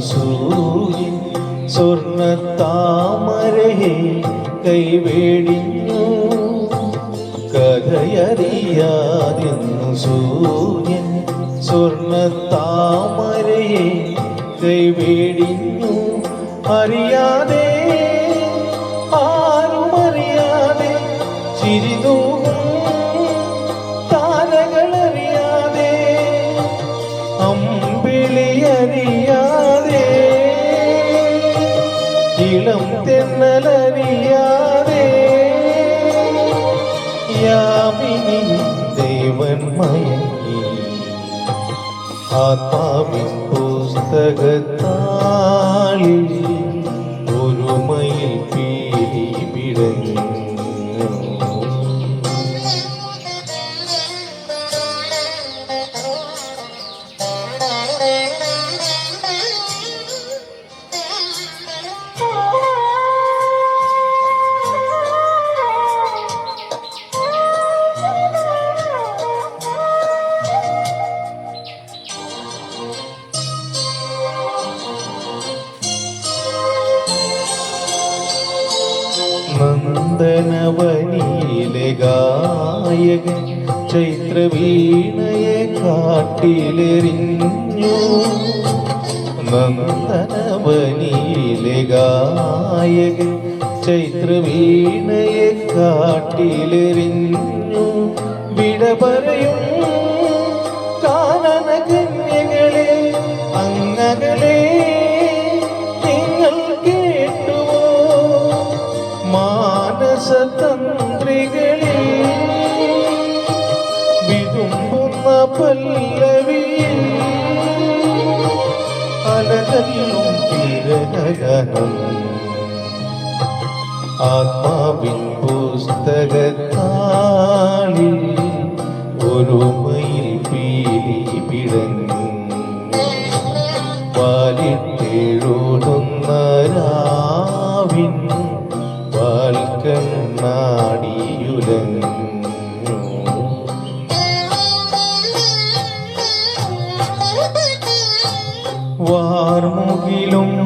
സൂര്യൻ. സ്വർണ താമരയെ കൈവേടിഞ്ഞു. കഥയറിയാതിന്നു സൂര്യൻ. സ്വർണ താമരയെ കൈവേടിഞ്ഞു. അറിയാതെ ആരും അറിയാതെ ചിരിതൂ தென்னலறியாதே இளம் தென்னலறியாதே யாமினி தேவன் மயங்கி ஆத்மாவின் புஸ்தகத்தாளில் നന്ദനവനിയിലെ ഗായകൻ ചൈത്രവീണയെ കാട്ടിലെറിഞ്ഞു. നന്ദനവനിയിലെ ഗായകൻ ചൈത്രവീണയെ കാട്ടിലെറിഞ്ഞു. വിട പറയും വിതുമ്പുന്ന പല്ലവിയിൽ അലകല്ലും ആത്മാവിൻ പുസ്തകത്താളിൽ ഒരു മയിൽ പീലി പിടങ്ങി പാലിട്ടെഴുതുന്ന രാവിൻ വാൽക്കണ്ണാടിയുലഞ്ഞു வார்முகிலும்